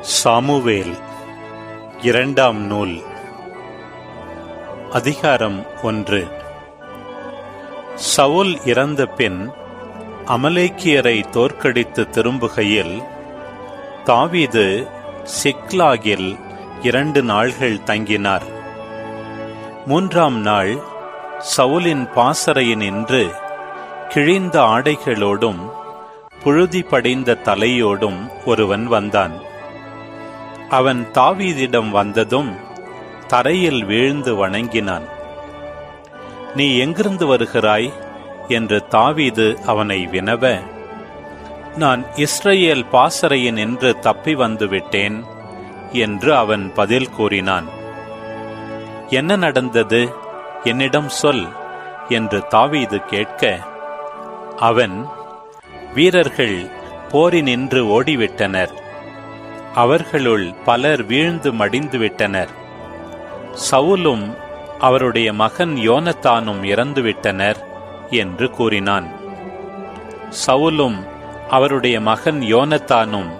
Samuel இரண்டாம் நூல் அதிகாரம் ஒன்று. சவுல் இறந்த பின் அமலேக்கியரை தோற்கடித்து திரும்புகையில் தாவீது சிக்லாகில் இரண்டு நாள்கள் தங்கினார். மூன்றாம் நாள் சவுலின் பாசறையினின்று கிழிந்த ஆடைகளோடும் புழுதி படைந்த தலையோடும் ஒருவன் வந்தான். அவன் தாவீதிடம் வந்ததும் தரையில் வீழ்ந்து வணங்கினான். நீ எங்கிருந்து வருகிறாய்? என்று தாவீது அவனை வினவ நான் இஸ்ரேல் பாசறையின் என்று தப்பி வந்துவிட்டேன் என்று அவன் பதில் கூறினான். என்ன நடந்தது? என்னிடம் சொல் என்று தாவீது கேட்க அவன் வீரர்கள் போரினின்று ஓடிவிட்டனர். அவர்களுள் பலர் வீழ்ந்து மடிந்து விட்டனர் சவுலும் அவருடைய மகன் யோனத்தானும் இறந்துவிட்டனர் என்று கூறினான். சவுலும் அவருடைய மகன் யோனத்தானும்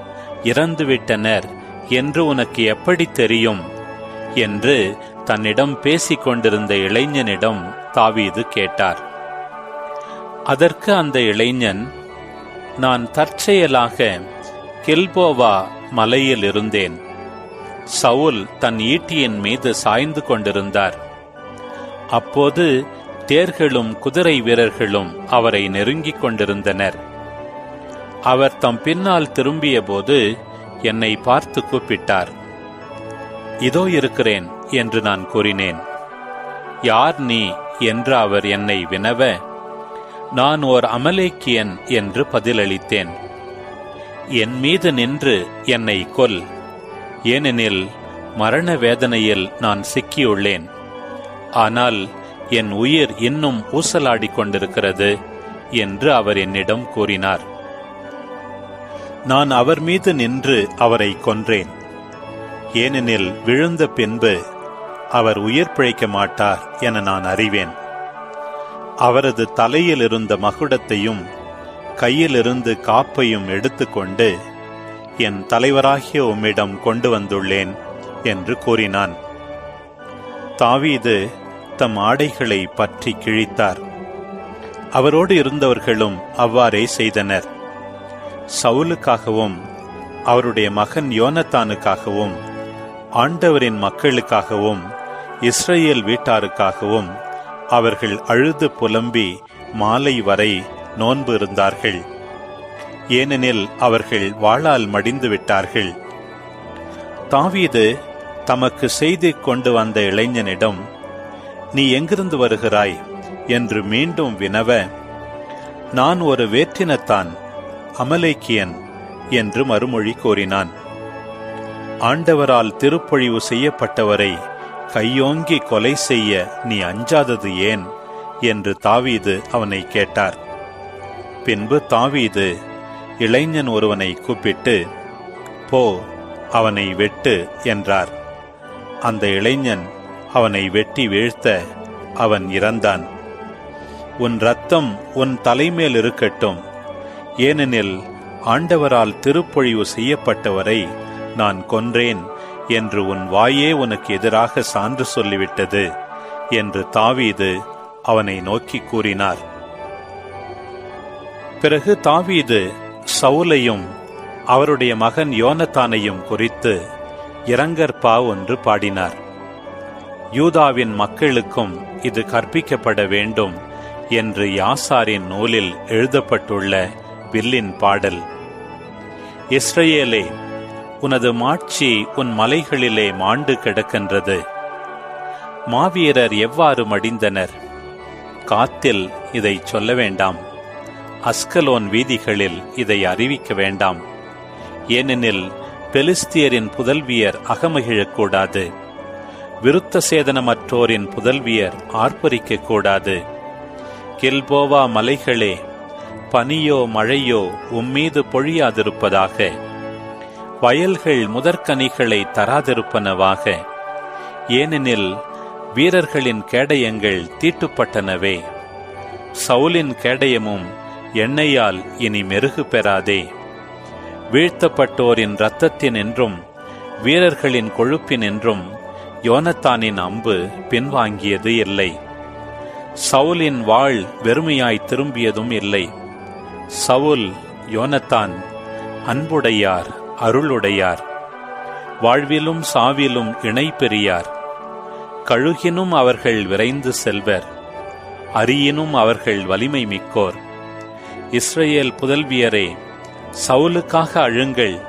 இறந்துவிட்டனர் என்று உனக்கு எப்படி தெரியும்? என்று தன்னிடம் பேசிக் கொண்டிருந்த இளைஞனிடம் தாவீது கேட்டார். அதற்கு அந்த இளைஞன் நான் தற்செயலாக கெல்போவா மலையில் இருந்தேன் சவுல் தன் ஈட்டியின் மீது சாய்ந்து கொண்டிருந்தார். அப்போது தேர்களும் குதிரை வீரர்களும் அவரை நெருங்கிக் கொண்டிருந்தனர். அவர் தம் பின்னால் திரும்பியபோது என்னை பார்த்து கூப்பிட்டார். இதோ இருக்கிறேன் என்று நான் கூறினேன். யார் நீ என்று அவர் என்னை வினவ நான் ஓர் அமலேக்கியன் என்று பதிலளித்தேன். என் மீது நின்று என்னை கொல். ஏனெனில் மரண வேதனையில் நான் சிக்கியுள்ளேன். ஆனால் என் உயிர் இன்னும் ஊசலாடிக் கொண்டிருக்கிறது என்று அவர் என்னிடம் கூறினார். நான் அவர் மீது நின்று அவரை கொன்றேன். ஏனெனில் விழுந்த பின்பு அவர் உயிர் பிழைக்க மாட்டார் என நான் அறிவேன். அவரது தலையில் இருந்த மகுடத்தையும் கையிலிருந்து காப்பையும் எடுத்துக்கொண்டு என் தலைவராகிய உம்மிடம் கொண்டு வந்துள்ளேன் என்று கூறினான். தாவீது தம் ஆடைகளை பற்றி கிழித்தார். அவரோடு இருந்தவர்களும் அவ்வாறே செய்தனர். சவுலுக்காகவும் அவருடைய மகன் யோனத்தானுக்காகவும் ஆண்டவரின் மக்களுக்காகவும் இஸ்ரேல் வீட்டாருக்காகவும் அவர்கள் அழுது புலம்பி மாலை வரை நோன்பு இருந்தார்கள். ஏனெனில் அவர்கள் வாளால் மடிந்து விட்டார்கள் தாவீது தமக்கு செய்தி கொண்டு வந்த இளைஞனிடம் நீ எங்கிருந்து வருகிறாய்? என்று மீண்டும் வினவ நான் ஒரு வேற்றினத்தான் அமலேக்கியன் என்று மறுமொழி கூறினான். ஆண்டவரால் திருப்பொழிவு செய்யப்பட்டவரை கையோங்கி கொலை செய்ய நீ அஞ்சாதது ஏன்? என்று தாவீது அவனை கேட்டார். பின்பு தாவீது இளைஞன் ஒருவனை கூப்பிட்டு போ அவனை வெட்டு என்றார். அந்த இளைஞன் அவனை வெட்டி வீழ்த்த அவன் இறந்தான். உன் ரத்தம் உன் தலைமேல் இருக்கட்டும். ஏனெனில் ஆண்டவரால் திருப்பொழிவு செய்யப்பட்டவரை நான் கொன்றேன் என்று உன் வாயே உனக்கு எதிராக சான்று சொல்லிவிட்டது என்று தாவீது அவனை நோக்கி கூறினார். பிறகு தாவீது சவுலையும் அவருடைய மகன் யோனத்தானையும் குறித்து இரங்கற்பா ஒன்று பாடினார். யூதாவின் மக்களுக்கும் இது கற்பிக்கப்பட வேண்டும் என்று யாசாரின் நூலில் எழுதப்பட்டுள்ள வில்லின் பாடல். இஸ்ரேலே உனது மாட்சி உன் மலைகளிலே மாண்டு கிடக்கின்றது. மாவீரர் எவ்வாறு மடிந்தனர்? காத்தில் இதை சொல்ல வேண்டாம். அஸ்கலோன் வீதிகளில் இதை அறிவிக்க வேண்டாம். ஏனெனில் பெலிஸ்தியரின் புதல்வியர் அகமகிழக்கூடாது. விருத்த சேதனமற்றோரின் புதல்வியர் ஆர்ப்பரிக்க கூடாது கில்போவா மலைகளே பனியோ மழையோ உம்மீது பொழியாதிருப்பதாக. வயல்கள் முதற்கனிகளை தராதிருப்பனவாக. ஏனெனில் வீரர்களின் கேடயங்கள் தீட்டுப்பட்டனவே. சவுலின் கேடயமும் எண்ணெயால் இனி மெருகு பெறாதே. வீழ்த்தப்பட்டோரின் இரத்தத்தினின்றும் வீரர்களின் கொழுப்பினின்றும் யோனத்தானின் அம்பு பின்வாங்கியது இல்லை. சவுலின் வாழ் வெறுமையாய் திரும்பியதும் இல்லை. சவுல் யோனத்தான் அன்புடையார் அருளுடையார். வாழ்விலும் சாவிலும் இணை பெரியார். கழுகினும் அவர்கள் விரைந்து செல்வர். அரியினும் அவர்கள் வலிமை மிக்கோர். இஸ்ரேல் புதல்வியரே சவுலுக்காக அழுங்கள்.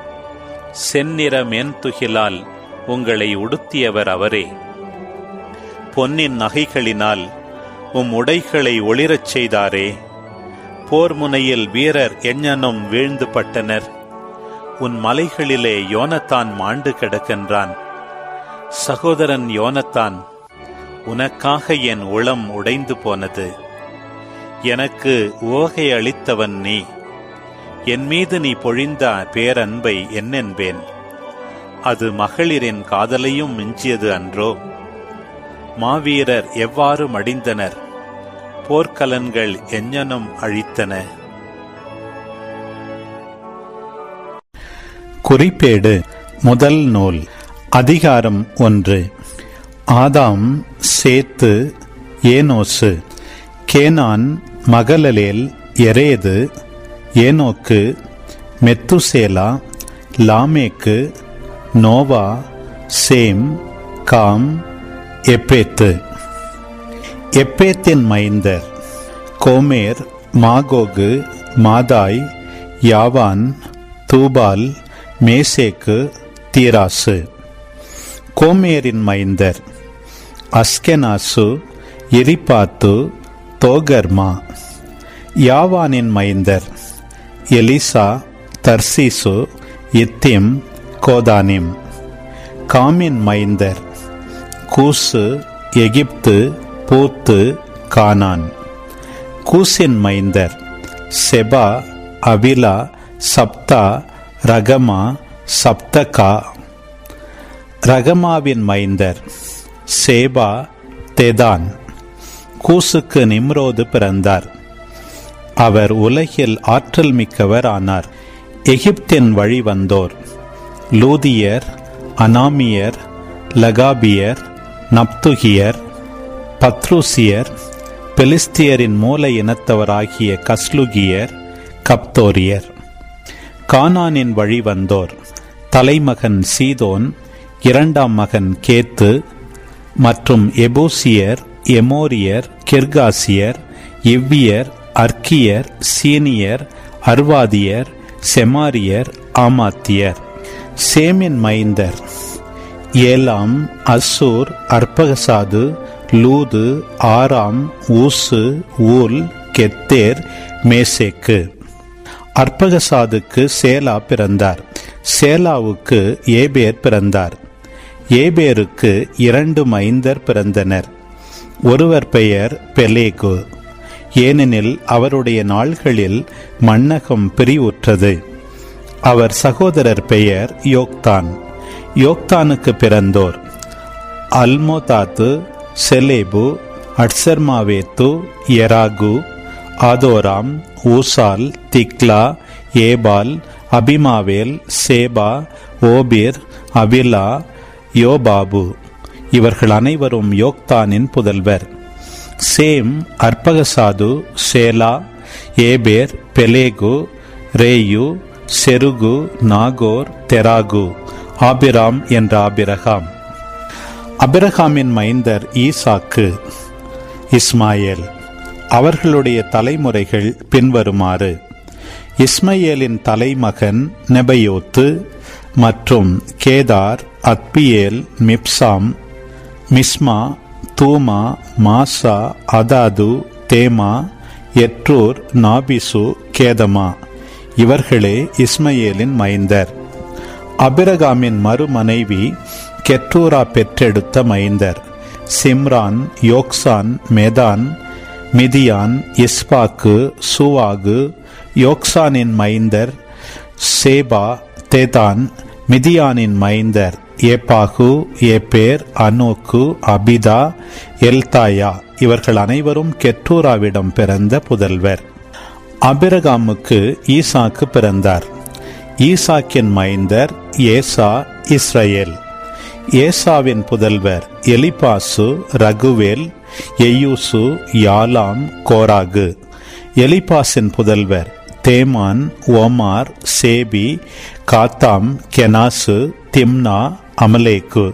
செந்நிற மேன்துகிலால் உங்களை உடுத்தியவர் அவரே. பொன்னின் நகைகளினால் உம் உடைகளை ஒளிரச் செய்தாரே. போர் முனையில் வீரர் எஞ்ஞனும் வீழ்ந்து பட்டனர். உன் மலைகளிலே யோனத்தான் மாண்டு கிடக்கின்றான். சகோதரன் யோனத்தான் உனக்காக என் உளம் உடைந்து போனது. எனக்கு ஓகை அளித்தவன் நீ. என் மீது நீ பொழிந்த பேரன்பை என்னென்பேன்? அது மகளிரின் காதலையும் மிஞ்சியது அன்றோ? மாவீரர் எவ்வாறு மடிந்தனர்? போர்க்கலன்கள் எஞ்ஞனும் அழித்தன. குறிப்பேடு முதல் நூல் அதிகாரம் ஒன்று. ஆதாம் சேத்து Enos Canon மகளலேல் எரேது Enoch Methuselah Lamech Noah Shem Ham Japheth. எப்பேத்தின் மைந்தர் Gomer Magog Madai Javan Tubal Meshech Tiras. கோமேரின் மைந்தர் அஸ்கெனாசு எரிபாத்து தோகர்மா. யாவானின் மைந்தர் எலிசா தர்சீசு இத்திம் கோதானிம். காமின் மைந்தர் கூசு எகிப்து பூத்து கானான். கூசின் மைந்தர் செபா அவிலா சப்தா ரகமா சப்தகா. ரகமாவின் மைந்தர் சேபா தெதான். கூசுக்கு நிம்ரோது பிறந்தார். அவர் உலகில் ஆற்றல் மிக்கவர் ஆனார். எகிப்தின் வழி வந்தோர். லூதியர் அனாமியர் லகாபியர் நப்துகியர் பத்ரூசியர் பெலிஸ்தியரின் மூல இனத்தவராகிய கஸ்லுகியர் கப்தோரியர். கானானின் வழி வந்தோர். தலைமகன் சீதோன் இரண்டாம் மகன் கேத்து மற்றும் எபூசியர் எமோரியர் கிர்காசியர் எவ்வியர் அர்க்கியர் சீனியர் அர்வாதியர் செமாரியர் ஆமாத்தியர். சேமின் மைந்தர். ஏலாம் அசூர் அற்பகசாது லூது ஆராம் ஊசு ஊல் கெத்தேர் மேசேக்கு. அற்பகசாதுக்கு சேலா பிறந்தார். சேலாவுக்கு ஏபேர் பிறந்தார். ஏபேருக்கு இரண்டு மைந்தர் பிறந்தனர். ஒருவர் பெயர் பெலேகு. ஏனெனில் அவருடைய நாள்களில் மன்னகம் பிரிவுற்றது. அவர் சகோதரர் பெயர் யோக்தான். யோக்தானுக்கு பிறந்தோர் அல்மோதாத்து செலேபு அட்சர்மாவேத்து எராகு ஆதோராம் ஊசால் திக்லா ஏபால் அபிமாவேல் சேபா ஓபிர் அபிலா யோபாபு. இவர்கள் அனைவரும் யோக்தானின் புதல்வர். Shem Arphaxad Shelah Eber Peleg Reu Serug Nahor Terah Abram என்ற ஆபிரகாம். அபிரகாமின் மைந்தர் ஈசாக்கு இஸ்மாயேல். அவர்களுடைய தலைமுறைகள் பின்வருமாறு. இஸ்மையேலின் தலைமகன் நெபயோத்து மற்றும் Kedar Adbeel Mibsam Mishma Dumah Massa Hadad Tema எட்ரூர் நாபிசு கேதமா. இவர்களே இஸ்மையேலின் மைந்தர். அபிரகாமின் மறுமனைவி கெற்றூரா பெற்றெடுத்த மைந்தர். சிம்ரான் யோக்சான் மெதான் மிதியான் இஸ்பாக்கு சுவாகு யோக்சானின் மைந்தர் சேபா தேதான் மிதியானின் மைந்தர். ஏப்பாகு ஏபேர் அனோக்கு அபிதா எல்தாயா இவர்கள் அனைவரும் கெட்டூராவிடம் பிறந்த புதல்வர். அபிரகாமுக்கு ஈசாக்கு பிறந்தார். ஈசாக்கின் மைந்தர் ஏசா இஸ்ரேல் ஏசாவின் புதல்வர் எலிபாசு ரகுவேல் எயூசு யாலாம் கோராகு. எலிபாசின் புதல்வர் தேமான் ஓமார் சேபி காத்தாம் கெனாசு திம்னா அமலேக்கு.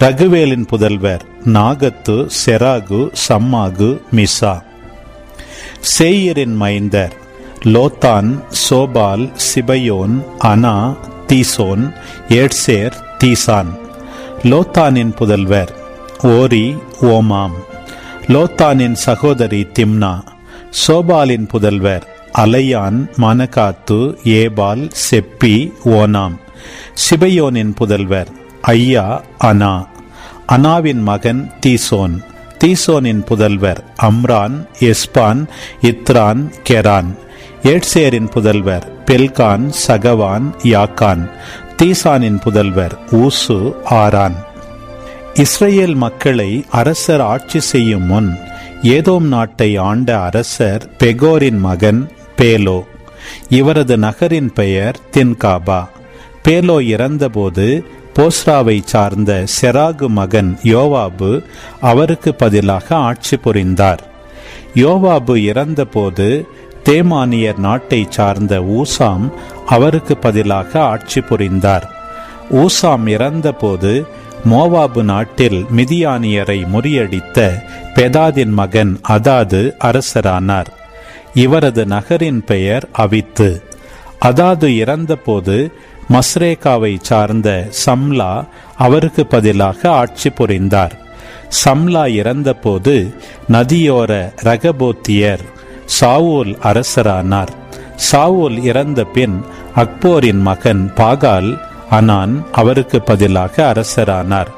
ரகுவேலின் புதல்வர் நாகத்து செராகு சம்மாகு மிசா. சேயரின் மைந்தர் லோத்தான் சோபால் சிபயோன் அனா தீசோன் ஏட்சேர் தீசான். லோத்தானின் புதல்வர் ஓரி ஓமாம். லோத்தானின் சகோதரி திம்னா. சோபாலின் புதல்வர் அலையான் மனகாத்து ஏபால் செப்பி ஓனாம். சிபயோனின் புதல்வர் ஐயா அனா. அனாவின் மகன் தீசோன். தீசோனின் புதல்வர் அம்ரான் எஸ்பான் இத்ரான் கெரான். ஏட்சேரின் புதல்வர் பெல்கான் சகவான் யாக்கான். தீசானின் புதல்வர் ஊசு ஆரான். இஸ்ரேல் மக்களை அரசர் ஆட்சி செய்யும் முன் ஏதோம் நாட்டை ஆண்ட அரசர் பெகோரின் மகன் பேலோ. இவரது நகரின் பெயர் தின்காபா. பேலோ இறந்தபோது போஸ்ராவை சார்ந்த செராகு மகன் யோவாபு அவருக்கு பதிலாக ஆட்சி புரிந்தார். யோவாபு இறந்தபோது தேமானியர் நாட்டை சார்ந்த ஊசாம் அவருக்கு பதிலாக ஆட்சி புரிந்தார். ஊசாம் இறந்தபோது மோவாபு நாட்டில் மிதியானியரை முறியடித்த பெதாதின் மகன் அதாது அரசரானார். இவரது நகரின் பெயர் அவித்து. அதாது இறந்தபோது மஸ்ரேகாவை சார்ந்த சம்லா அவருக்கு பதிலாக ஆட்சி புரிந்தார். சம்லா இறந்தபோது நதியோர ரகபோத்தியர் சாவோல் அரசரானார். சாவோல் இறந்த பின் அக்போரின் மகன் பாகால் அனான் அவருக்கு பதிலாக அரசரானார்.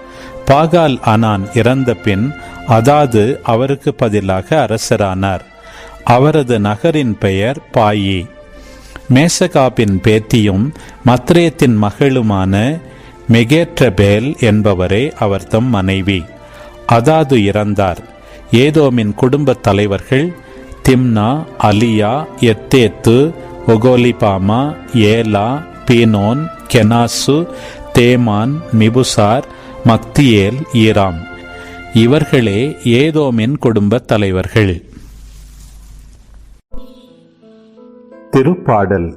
பாகால் அனான் இறந்த பின் அதாது அவருக்கு பதிலாக அரசரானார். அவரது நகரின் பெயர் பாயி. மேசகாபின் பேத்தியும் மத்ரேத்தின் மகளுமான மெகேட்ரபேல் என்பவரே அவர் தம் மனைவி. அதாது இறந்தார். ஏதோமின் குடும்பத் தலைவர்கள் திம்னா அலியா எத்தேத்து ஒகோலிபாமா ஏலா பீனோன் கெனாசு தேமான் மிபுசார் மக்தியேல் ஈராம். இவர்களே ஏதோமின் குடும்பத் தலைவர்கள். திருப்பாடல்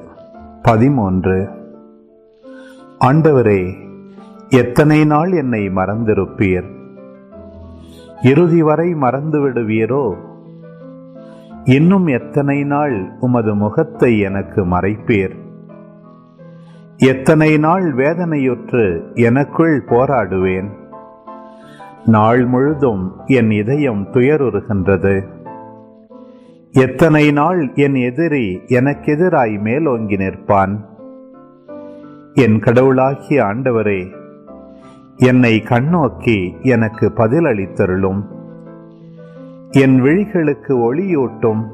பதிமூன்று. ஆண்டவரே எத்தனை நாள் என்னை மறந்திருப்பீர்? இறுதி வரை மறந்து விடுவீரோ இன்னும் எத்தனை நாள் உமது முகத்தை எனக்கு மறைப்பீர்? எத்தனை நாள் வேதனையுற்று எனக்குள் போராடுவேன்? நாள் முழுதும் என் இதயம் துயருறுகின்றது. எத்தனை நாள் என் எதிரி எனக்கெதிராய் மேலோங்கி நிற்பான்? என் கடவுளாகிய ஆண்டவரே என்னை கண்ணோக்கி எனக்கு பதிலளித்தருளும். என் விழிகளுக்கு ஒளியூட்டும்.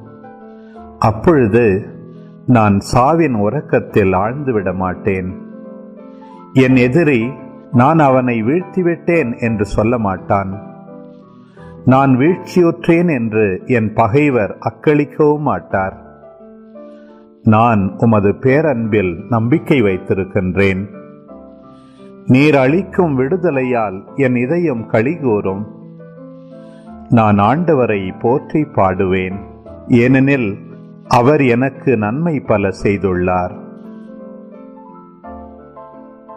அப்பொழுது நான் சாவின் உறக்கத்தில் ஆழ்ந்துவிட மாட்டேன். என் எதிரி நான் அவனை வீழ்த்திவிட்டேன் என்று சொல்ல மாட்டான். நான் வீழ்ச்சியுற்றேன் என்று என் பகைவர் அக்களிக்கவும் மாட்டார். நான் உமது பேரன்பில் நம்பிக்கை வைத்திருக்கின்றேன். நீர் அளிக்கும் விடுதலையால் என் இதயம் கழிகூறும். நான் ஆண்டவரை போற்றி பாடுவேன். ஏனெனில் அவர் எனக்கு நன்மை பல செய்துள்ளார்.